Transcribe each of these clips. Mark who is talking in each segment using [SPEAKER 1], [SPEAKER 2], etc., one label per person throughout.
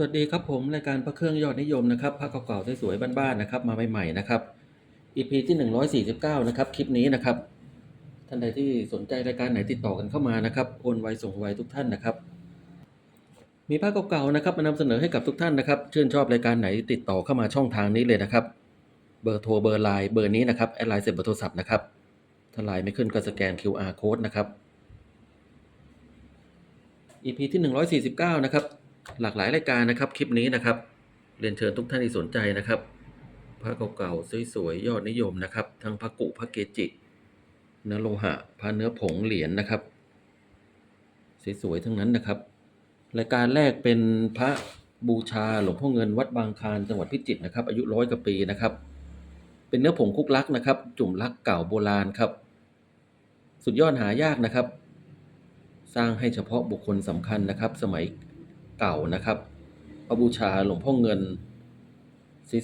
[SPEAKER 1] สวัสดีครับผมรายการพระเครื่องยอดนิยมนะครับพระเก่าๆสวยๆบ้านๆนะครับมาใหม่ๆนะครับ EP ที่ 149 นะครับคลิปนี้นะครับ ท่านใดที่สนใจรายการไหนติดต่อกันเข้ามานะครับโอนไวส่งไวทุกท่านนะครับ มีภาพเก่าๆนะครับมานำเสนอให้กับทุกท่านนะครับชื่นชอบรายการไหนติดต่อเข้ามาช่องทางนี้เลยนะครับ เบอร์โทรเบอร์ไลน์เบอร์นี้นะครับแอดไลน์เสร็จเบอร์โทรศัพท์นะครับถ้าไลน์ไม่ขึ้นก็สแกน QR code นะครับ EP ที่ 149 นะครับ หลากหลายรายการนะครับคลิปนี้นะครับ เรียนเชิญทุกท่านที่สนใจนะครับพระเก่าๆสวยๆยอดนิยมนะครับ ทั้งพระกุพระเกจิเนื้อโลหะพระเนื้อผงเหรียญนะครับสวยๆทั้งนั้นนะครับ รายการแรกเป็นพระบูชาหลวงพ่อเงินวัดบางคานจังหวัดพิจิตรนะครับ อายุร้อยกว่าปีนะครับ เป็นเนื้อผงคุกลักนะครับ จุ่มลักเก่าโบราณครับ สุดยอดหายากนะครับ สร้างให้เฉพาะบุคคลสำคัญนะครับ สมัย เก่านะครับพระบูชาหลวงพ่อเงิน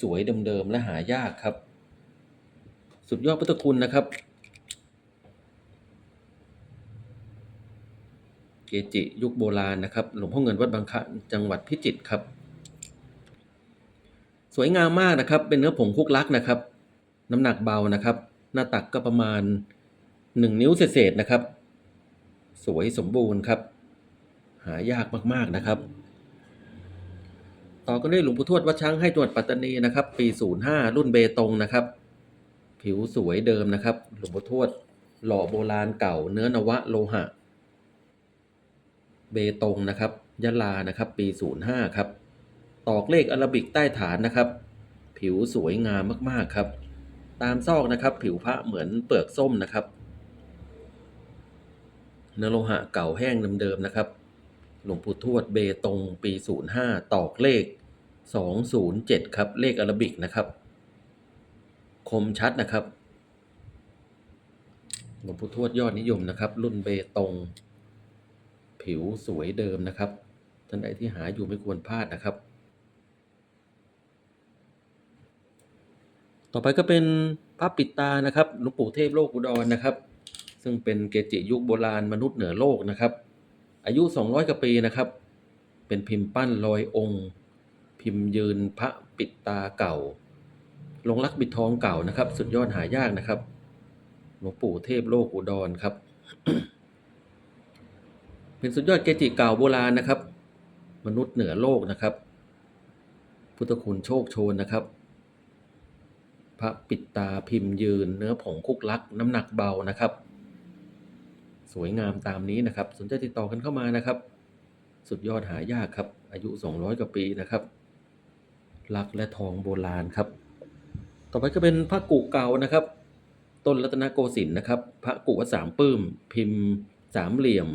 [SPEAKER 1] สวยๆเดิมๆและหายากครับ สุดยอดพุทธคุณนะครับ เกจิยุคโบราณนะครับ หลวงพ่อเงินวัดบางคลานจังหวัดพิจิตรครับ สวยงามมากนะครับ เป็นเนื้อผงคุกลักนะครับ น้ำหนักเบานะครับ หน้าตักก็ประมาณหนึ่งนิ้วเศษๆนะครับ สวยสมบูรณ์ครับ หายากมากๆนะครับ ต่อกันด้วยหลวงปู่ทวดวัดช้างให้จังหวัดปัตตานีนะครับ ปี 05 รุ่นเบตงนะครับ ผิวสวยเดิมนะครับ หลวงปู่ทวดหล่อโบราณเก่า เนื้อนวะโลหะ เบตงนะครับยะลานะครับ ปี 05 ครับ ตอกเลขอาราบิกใต้ฐานนะครับ ผิวสวยงามมากๆครับ ตามซอกนะครับ ผิวพระเหมือนเปลือกส้มนะครับ เนื้อโลหะเก่าแห้งเดิมๆนะครับหลวงปู่ทวดเบตง ปี 05 ตอกเลข 207 ครับ เลขอารบิกนะครับ คมชัดนะครับหลวงปู่ทวดยอดนิยมนะครับ รุ่นเบตง ผิวสวยเดิมนะครับ ท่านใดที่หาอยู่ไม่ควรพลาดนะครับ ต่อไปก็เป็นพระปิดตานะครับหลวงปู่เทพโลกอุดรนะครับ ซึ่งเป็นเกจิยุคโบราณมนุษย์เหนือโลกนะครับ อายุ 200กว่าปีนะครับ เป็นพิมพ์ปั้นลอยองค์ พิมพ์ยืนพระปิดตาเก่า ลงรักบิดทองเก่านะครับ สุดยอดหายากนะครับ หลวงปู่เทพโลกอุดรครับ เป็นสุดยอดเกจิเก่าโบราณนะครับ มนุษย์เหนือโลกนะครับ พุทธคุณโชคโชนนะครับ พระปิดตาพิมพ์ยืน เนื้อผงคุกลัก น้ำหนักเบานะครับสวยงามตามนี้นะครับ สนใจติดต่อกันเข้ามานะครับ สุดยอดหายากครับ อายุ 200 กว่าปีนะครับ ลักและทองโบราณครับ ต่อไปก็เป็นพระกุเก่านะครับ ต้นรัตนโกสินทร์นะครับ พระกุวัดสามปื้ม พิมพ์สามเหลี่ยม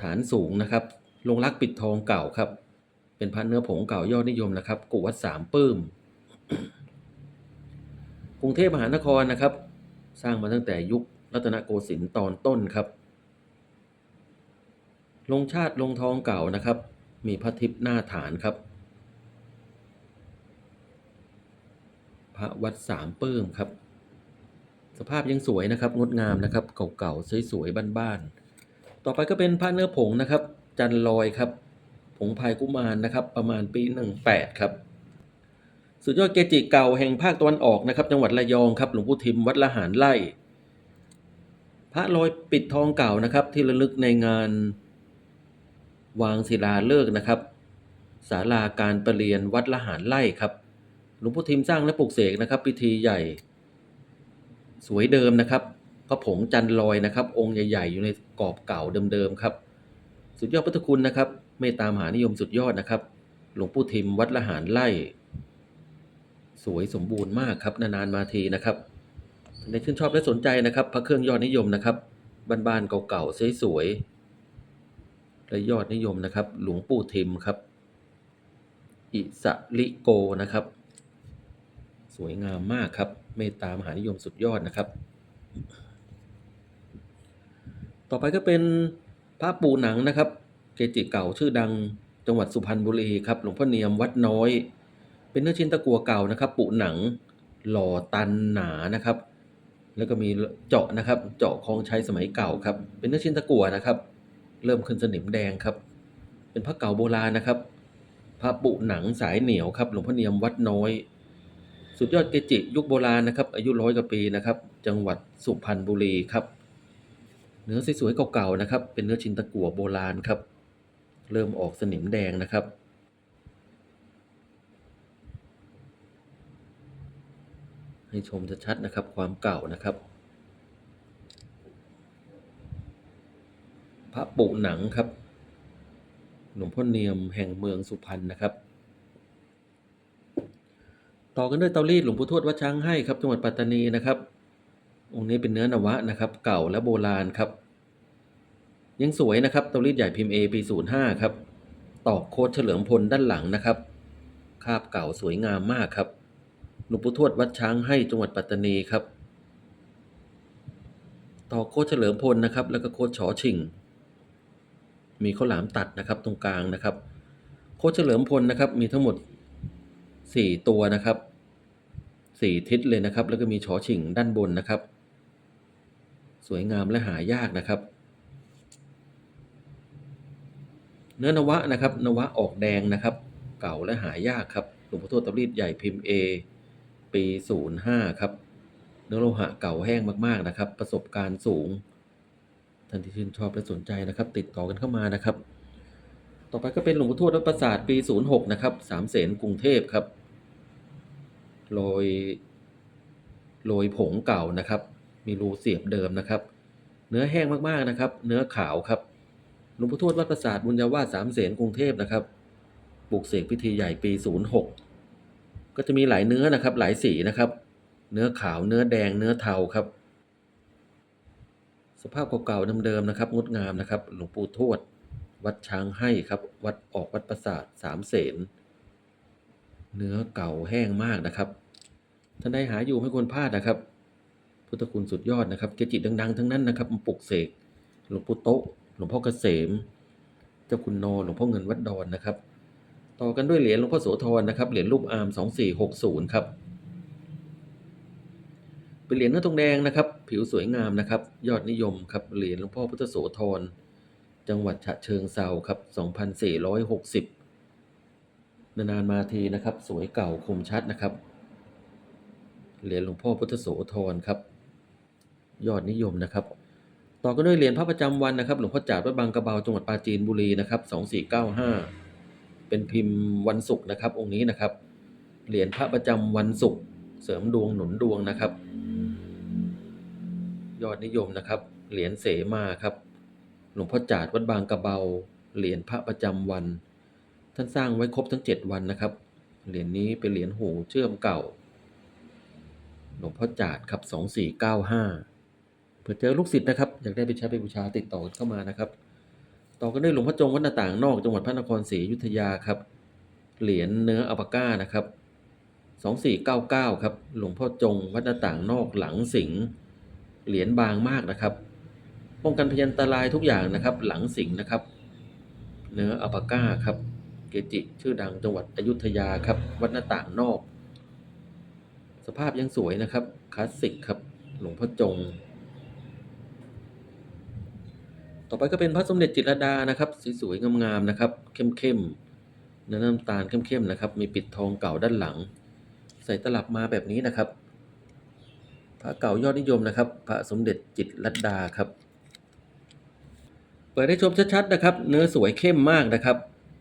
[SPEAKER 1] ฐานสูงนะครับลงรักปิดทองเก่าครับ เป็นพระเนื้อผงเก่ายอดนิยมนะครับ กุวัดสามปื้ม กรุงเทพมหานครนะครับ สร้างมาตั้งแต่ยุครัตนโกสินทร์ตอนต้นครับ ลงชาติลงทองเก่านะครับ มีพระทิพย์หน้าฐานครับ ระวัดสามปื้มครับ สภาพยังสวยนะครับ งดงามนะครับ เก่าๆสวยๆบ้านๆต่อไปก็เป็นพระเนื้อผงนะครับ จันลอยครับ ผงพายกุมารนะครับ ประมาณปีหนึ่งแปดครับสุดยอดเกจิเก่าแห่งภาคตะวันออกนะครับ จังหวัดระยองครับหลวงปู่ทิมวัดละหารไล่พระลอยปิดทองเก่านะครับ ที่ระลึกในงานวางศิลาฤกษ์นะครับศาลาการประเรียนวัดละหารไล่ครับ หลวงพ่อทิมสร้างและปลูกเสกนะครับ พิธีใหญ่ สวยเดิมนะครับพระผงจันลอยนะครับ องค์ใหญ่ ๆ อยู่ในกรอบเก่าเดิมๆครับ สุดยอดพุทธคุณนะครับเมตตามหานิยมสุดยอดนะครับ หลวงปู่ทิมวัดละหารไล่สวยสมบูรณ์มากครับนานๆมาทีนะครับท่านชื่นชอบและสนใจนะครับ พระเครื่องยอดนิยมนะครับบ้านๆเก่าๆสวยๆและยอดนิยมนะครับ หลวงปู่ทิมครับ อิสริโกนะครับ สวยงามมากครับ เมตตามหานิยมสุดยอดนะครับ ต่อไปก็เป็นพระปูหนังนะครับ เกจิเก่าชื่อดังจังหวัดสุพรรณบุรีครับ หลวงพ่อเนียมวัดน้อย เป็นเนื้อชิ้นตะกัวเก่านะครับ ปูหนังหล่อตันหนานะครับ แล้วก็มีเจาะนะครับ เจาะคลองใช้สมัยเก่าครับ เป็นเนื้อชิ้นตะกัวนะครับ เริ่มขึ้นสนิมแดงครับ เป็นพระเก่าโบราณนะครับ พระปุหนังสายเหนียวครับ หลวงพ่อเนียมวัดน้อย สุดยอดเกจิยุคโบราณนะครับ อายุร้อยกว่าปีนะครับ จังหวัดสุพรรณบุรีครับเนื้อสวยๆเก่าๆนะครับ เป็นเนื้อชินตะกั่วโบราณครับ เริ่มออกสนิมแดงนะครับ ให้ชมชัดๆนะครับ ความเก่านะครับ พระปุหนังครับหลวงพ่อเนียมแห่งเมืองสุพรรณนะครับ ต่อกันด้วยเตารีดหลวงปู่ทวดวัดช้างให้ครับจังหวัดปัตตานีนะครับ องค์นี้เป็นเนื้อนวะนะครับ เก่าและโบราณครับ ยังสวยนะครับเตารีดใหญ่พิมพ์ A ปี05ครับตอกโคดเฉลิมพลด้านหลังนะครับ คาบเก่าสวยงามมากครับหลวงปู่ทวดวัดช้างให้จังหวัดปัตตานีครับตอกโคดเฉลิมพลนะครับ แล้วก็โคดฉอชิงมีข้าวหลามตัดนะครับตรงกลางนะครับ โคดเฉลิมพลนะครับมีทั้งหมด สี่ตัวนะครับสี่ทิศเลยนะครับ แล้วก็มีชอชิงด้านบนนะครับ สวยงามและหายากนะครับ เนื้อนวะนะครับ นวะออกแดงนะครับ เก่าและหายากครับหลวงพ่อทวดตะรีดใหญ่พิมพ์ A ปี 05 ครับ เนื้อโลหะเก่าแห้งมากๆนะครับ ประสบการณ์สูงท่านที่ชื่นชอบและสนใจนะครับ ติดต่อกันเข้ามานะครับ ต่อไปก็เป็นหลวงพ่อทวดวัดประสาทปี 06 นะครับ สามเสนกรุงเทพครับ โรยโรยผงเก่านะครับ มีรูเสียบเดิมนะครับ เนื้อแห้งมากๆนะครับ เนื้อขาวครับหลวงพ่อทวดวัดประสาทบุญญาวาสสามเสนกรุงเทพนะครับปลูกเสกพิธีใหญ่ปี 06 ก็จะมีหลายเนื้อนะครับ หลายสีนะครับ เนื้อขาวเนื้อแดงเนื้อเทาครับ สภาพเก่าๆเดิมๆนะครับ งดงามนะครับ หลวงปู่ทวด วัดช้างให้ครับ วัดออกวัดประสาทสามเสนเนื้อเก่าแห้งมากนะครับ ท่านใดหาอยู่ไม่ควรพลาดนะครับ พุทธคุณสุดยอดนะครับ เกจิดัง ๆ ทั้งนั้นนะครับมาปลุกเสกหลวงปู่โตะหลวงพ่อเกษม เจ้าคุณโนหลวงพ่อเงินวัดดอนนะครับ ต่อกันด้วยเหรียญหลวงพ่อโสธรนะครับเหรียญรูปอาร์ม2460ครับเป็นเหรียญเนื้อทองแดงนะครับ ผิวสวยงามนะครับ ยอดนิยมครับเหรียญหลวงพ่อพุทธโสธรจังหวัดฉะเชิงเซาครับ2460 นานๆมาทีนะครับ สวยเก่าคมชัดนะครับ เหรียญหลวงพ่อพุทธโสธรครับ ยอดนิยมนะครับ ต่อกันด้วยเหรียญพระประจำวันนะครับ หลวงพ่อจาดวัดบางกระเบาจังหวัดปราจีนบุรีนะครับ2495เป็นพิมพ์วันศุกร์นะครับ องค์นี้นะครับ เหรียญพระประจำวันศุกร์เสริมดวงหนุนดวงนะครับ ยอดนิยมนะครับ เหรียญเสมาครับหลวงพ่อจาดวัดบางกระเบา เหรียญพระประจำวัน ท่านสร้างไว้ครบทั้ง 7 วันนะครับ เหรียญนี้เป็นเหรียญหูเชื่อมเก่า หลวงพ่อจาดครับ 2495 เผื่อเจอลูกศิษย์นะครับ อยากได้ไปใช้ไปบูชาติดต่อกันเข้ามานะครับ ต่อกันด้วยหลวงพ่อจงวัดหน้าต่างนอกจังหวัดพระนครศรีอยุธยาครับ เหรียญเนื้ออัปปาก้านะครับ 2499 ครับ หลวงพ่อจงวัดหน้าต่างนอกหลังสิงเหรียญบางมากนะครับ ป้องกันพยันตรายทุกอย่างนะครับ หลังสิงนะครับ เนื้ออัปปาก้าครับ เกจิชื่อดังจังหวัดอยุธยาครับ วัดหน้าต่างนอก สภาพยังสวยนะครับ คลาสสิกครับ หลวงพ่อจง ต่อไปก็เป็นพระสมเด็จจิตรดานะครับ สวยๆงามๆนะครับ เข้มๆเนื้อน้ำตาลเข้มๆนะครับ มีปิดทองเก่าด้านหลัง ใส่ตลับมาแบบนี้นะครับ พระเก่ายอดนิยมนะครับ พระสมเด็จจิตรดาครับ เปิดให้ชมชัดๆนะครับ เนื้อสวยเข้มมากนะครับ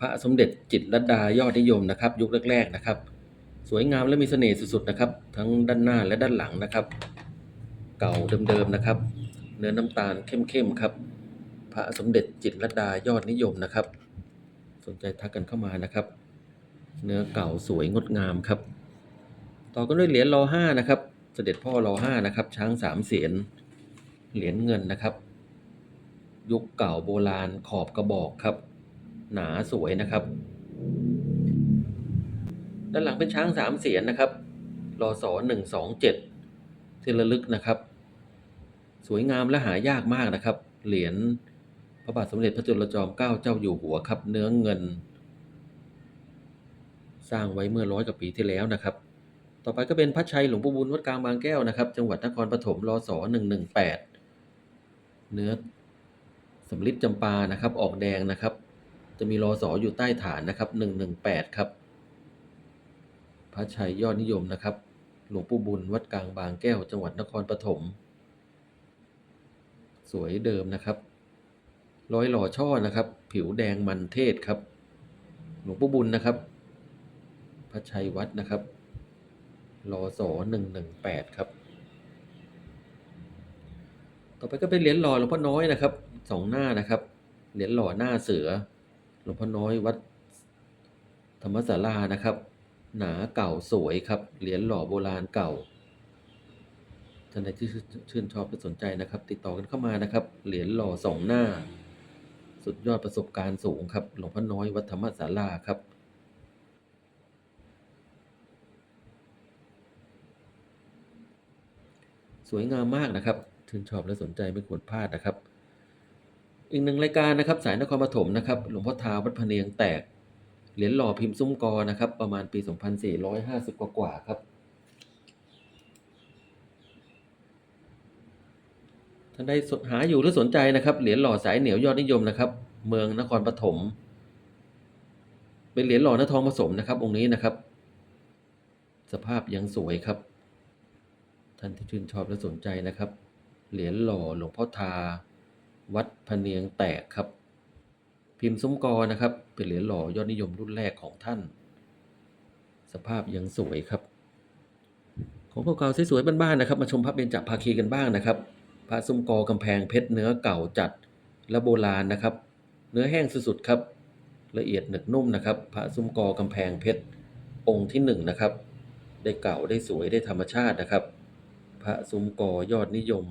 [SPEAKER 1] พระสมเด็จจิตรดายอดนิยมนะครับ ยุคแรกๆนะครับ สวยงามและมีเสน่ห์สุดๆนะครับ ทั้งด้านหน้าและด้านหลังนะครับ เก่าเดิมๆนะครับ เนื้อน้ำตาลเข้มๆครับ พระสมเด็จจิตรลดายอดนิยมนะครับ สนใจทักกันเข้ามานะครับ เนื้อเก่าสวยงดงามครับ ต่อกันด้วยเหรียญรอห้านะครับ เสด็จพ่อรอห้านะครับช้างสามเสียนเหรียญเงินนะครับ ยุคเก่าโบราณขอบกระบอกครับ หนาสวยนะครับ ด้านหลังเป็นช้างสามเสียนนะครับรอสอหนึ่งสองเจ็ดที่ระลึกนะครับ สวยงามและหายากมากนะครับ เหรียญพระบาทสมเด็จพระจุลจอมเกล้าเจ้าอยู่หัวครับ เนื้อเงิน สร้างไว้เมื่อร้อยกว่าปีที่แล้วนะครับ ต่อไปก็เป็นพระชัยหลวงปู่บุญวัดกลางบางแก้วนะครับ จังหวัดนครปฐมรอสอหนึ่งหนึ่งแปดเนื้อสำลิดจำปานะครับ ออกแดงนะครับ จะมีรอสออยู่ใต้ฐานนะครับ118ครับ พระชัยยอดนิยมนะครับ หลวงปู่บุญวัดกลางบางแก้วจังหวัดนครปฐม สวยเดิมนะครับ ร้อยหล่อช่อนะครับ ผิวแดงมันเทศครับ หลวงปู่บุญนะครับ พระชัยวัดนะครับรอสอ118ครับ ต่อไปก็เป็นเหรียญหล่อหลวงพ่อน้อยนะครับสองหน้านะครับ เหรียญหล่อหน้าเสือ หลวงพ่อน้อยวัดธรรมศาลานะครับ หนาเก่าสวยครับ เหรียญหล่อโบราณเก่าท่านใดที่ชื่นชอบและสนใจนะครับ ติดต่อกันเข้ามานะครับ เหรียญหล่อสองหน้า สุดยอดประสบการณ์สูงครับ หลวงพ่อน้อยวัดธรรมศาลาครับสวยงามมากนะครับ ชื่นชอบและสนใจไม่ควรพลาดนะครับ อีกหนึ่งรายการนะครับ สายนครปฐมนะครับ หลวงพ่อทาวัดพะเนียงแตก เหรียญหล่อพิมพ์ซุ้มกอนะครับ ประมาณปี 2450 กว่ากว่าครับ ท่านใดสนหาอยู่หรือสนใจนะครับ เหรียญหล่อสายเหนียวยอดนิยมนะครับ เมืองนครปฐม เป็นเหรียญหล่อเนื้อทองผสมนะครับ องค์นี้นะครับ สภาพยังสวยครับ ท่านที่ชื่นชอบและสนใจนะครับ เหรียญหล่อหลวงพ่อทา วัดพะเนียงแตกครับ พิมพ์ซุ้มกอนะครับ เป็นเหรียญหล่อยอดนิยมรุ่นแรกของท่าน สภาพยังสวยครับ ของเก่าๆสวยๆบ้านๆนะครับ มาชมพระเบญจภาคีกันบ้างนะครับ พระซุ้มกอกำแพงเพชรเนื้อเก่าจัดและโบราณนะครับ เนื้อแห้งสุดๆครับ ละเอียดหนึบนุ่มนะครับ พระซุ้มกอกำแพงเพชรองค์ที่หนึ่งนะครับ ได้เก่าได้สวยได้ธรรมชาตินะครับ พระซุ้มกอยอดนิยม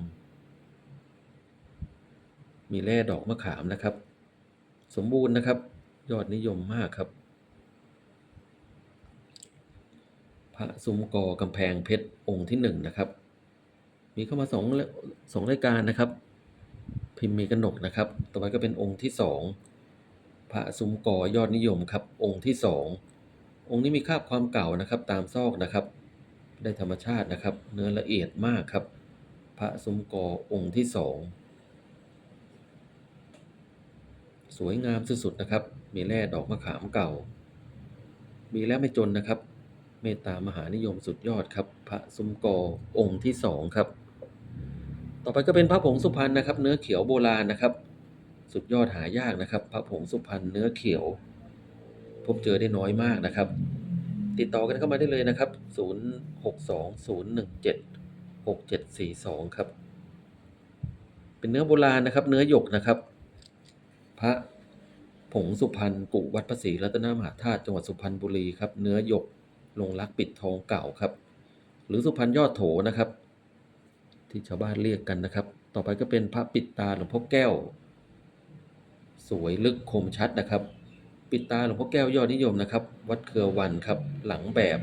[SPEAKER 1] มีแร่ดอกมะขามนะครับ สมบูรณ์นะครับ ยอดนิยมมากครับ พระซุ้มกอกำแพงเพชรองค์ที่หนึ่งนะครับ มีเข้ามาสองสองรายการนะครับ พิมพ์มีกนกนะครับ ต่อไปก็เป็นองค์ที่สองพระซุ้มกอยอดนิยมครับ องค์ที่สององค์นี้มีคราบความเก่านะครับ ตามซอกนะครับ ได้ธรรมชาตินะครับ เนื้อละเอียดมากครับ พระซุ้มกอองค์ที่สอง สวยงามสุดๆนะครับ มีแร่ดอกมะขามเก่า มีแล้วไม่จนนะครับ เมตตามหานิยมสุดยอดครับ พระซุ้มกอองค์ที่สองครับ ต่อไปก็เป็นพระผงสุพรรณนะครับ เนื้อเขียวโบราณนะครับ สุดยอดหายากนะครับ พระผงสุพรรณเนื้อเขียว พบเจอได้น้อยมากนะครับ ติดต่อกันเข้ามาได้เลยนะครับ 0620176742 ครับ เป็นเนื้อโบราณนะครับ เนื้อหยกนะครับ พระผงสุพรรณกุวัดพระศรีรัตนมหาธาตุจังหวัดสุพรรณบุรีครับ เนื้อหยกลงรักปิดทองเก่าครับ หรือสุพรรณยอดโถนะครับ ที่ชาวบ้านเรียกกันนะครับ ต่อไปก็เป็นพระปิดตาหลวงพ่อแก้ว สวยลึกคมชัดนะครับ ปิดตาหลวงพ่อแก้วยอดนิยมนะครับ วัดเครือวันครับ หลังแบบ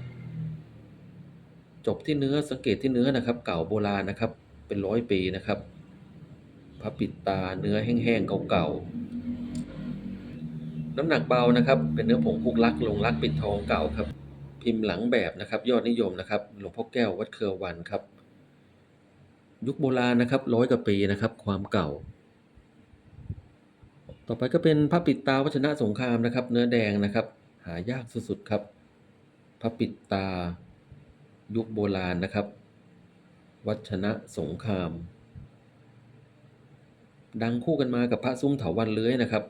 [SPEAKER 1] จบที่เนื้อสังเกตที่เนื้อนะครับ เก่าโบราณนะครับ เป็นร้อยปีนะครับ พระปิดตาเนื้อแห้งๆเก่าๆ น้ำหนักเบานะครับ เป็นเนื้อผงคุกลักลงรักปิดทองเก่าครับ พิมพ์หลังแบบนะครับ ยอดนิยมนะครับหลวงพ่อแก้ววัดเครือวันครับ ยุคโบราณนะครับร้อยกว่าปีนะครับ ความเก่า ต่อไปก็เป็นพระปิดตาวัชนะสงครามนะครับ เนื้อแดงนะครับ หายากสุดๆครับพระปิดตา ยุคโบราณนะครับ วัชนะสงคราม ดังคู่กันมากับพระซุ้มเถาวันเลื้อยนะครับ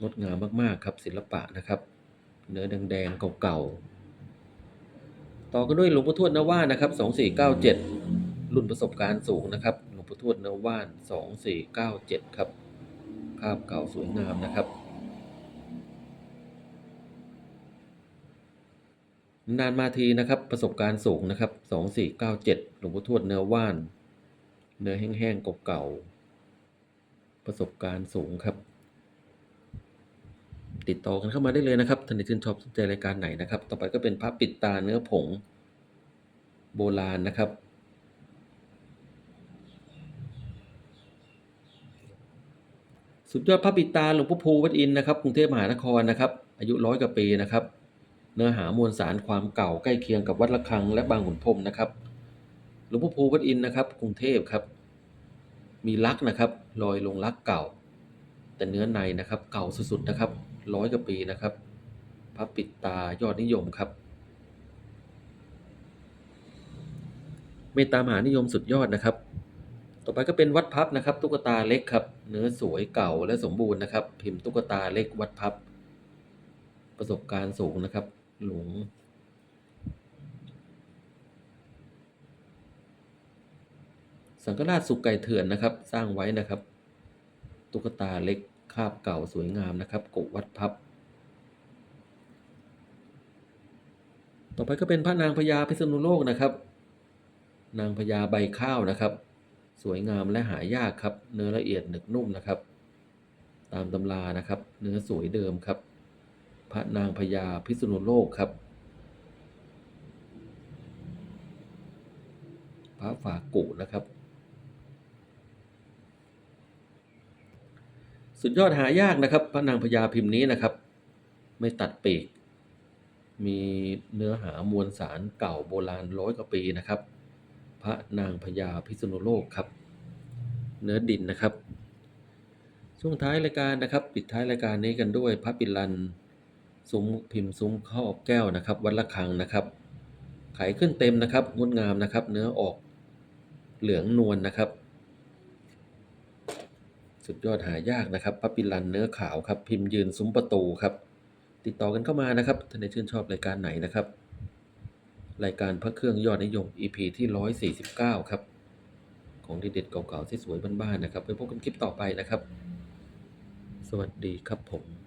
[SPEAKER 1] งดงามมาก ๆ ครับศิลปะนะครับ เนื้อแดงๆเก่าๆ ต่อกันด้วยหลวงพ่อทวดนว่านนะครับ 2497 รุ่นประสบการณ์สูงนะครับ หลวงพ่อทวดนว่าน 2497 ครับ ภาพเก่าสวยงามนะครับนานมาทีนะครับประสบการณ์สูงนะครับ 2497 หลวงพ่อทวดเนื้อว่าน เนื้อแห้งๆเก่าๆประสบการณ์สูงครับ ติดต่อกันเข้ามาได้เลยนะครับท่านที่ชื่นชอบสนใจรายการไหนนะครับ ต่อไปก็เป็นพระปิดตาเนื้อผงโบราณนะครับ สุดยอดพระปิดตาหลวงพ่อภูวัดอินนะครับกรุงเทพมหานครนะครับ อายุร้อยกว่าปีนะครับ เนื้อหามวลสารความเก่าใกล้เคียงกับวัดระฆังและบางขุนพรมนะครับหลวงพ่อภูวัดอินนะครับ กรุงเทพครับ มีลักษณ์นะครับรอยลงลักษณ์เก่า แต่เนื้อในนะครับ เก่าสุดๆนะครับ ร้อยกว่าปีนะครับพระปิดตายอดนิยมครับ เมตตามหานิยมสุดยอดนะครับ ต่อไปก็เป็นวัดพับนะครับ ตุ๊กตาเล็กครับ เนื้อสวยเก่าและสมบูรณ์นะครับ พิมพ์ตุ๊กตาเล็กวัดพับ ประสบการณ์สูงนะครับ หลวงสังฆราชสุกไก่เถื่อนนะครับ สร้างไว้นะครับ ตุ๊กตาเล็กาบเก่าสวยงามนะครับกบวัดพับ ต่อไปก็เป็นพระนางพญาพิษณุโลกนะครับ นางพญาใบข้าวนะครับ สวยงามและหายากครับ เนื้อละเอียดหนึบนุ่มนะครับ ตามตำรานะครับ เนื้อสวยเดิมครับ พระนางพญาพิษณุโลกครับพระฝากุนะครับ สุดยอดหายากนะครับ พระนางพญาพิมพ์นี้นะครับ ไม่ตัดปีก มีเนื้อหามวลสารเก่าโบราณร้อยกว่าปีนะครับ พระนางพญาพิษณุโลกครับ เนื้อดินนะครับ ช่วงท้ายรายการนะครับ ปิดท้ายรายการนี้กันด้วย พระปิลันซุ้มพิมพ์ซุ้มครอบแก้วนะครับ วัดละคังนะครับไขขึ้นเต็มนะครับงดงามนะครับ เนื้อออกเหลืองนวลนะครับ สุดยอดหายากนะครับพระปิลันเนื้อขาวครับ พิมพ์ยืนซุ้มประตูครับ ติดต่อกันเข้ามานะครับท่านในชื่นชอบรายการไหนนะครับ รายการพระเครื่องยอดนิยม EP ที่ 149 ครับ ของเด็ดๆเก่าๆที่สวยบ้านๆนะครับ ไปพบกันคลิปต่อไปนะครับ สวัสดีครับผม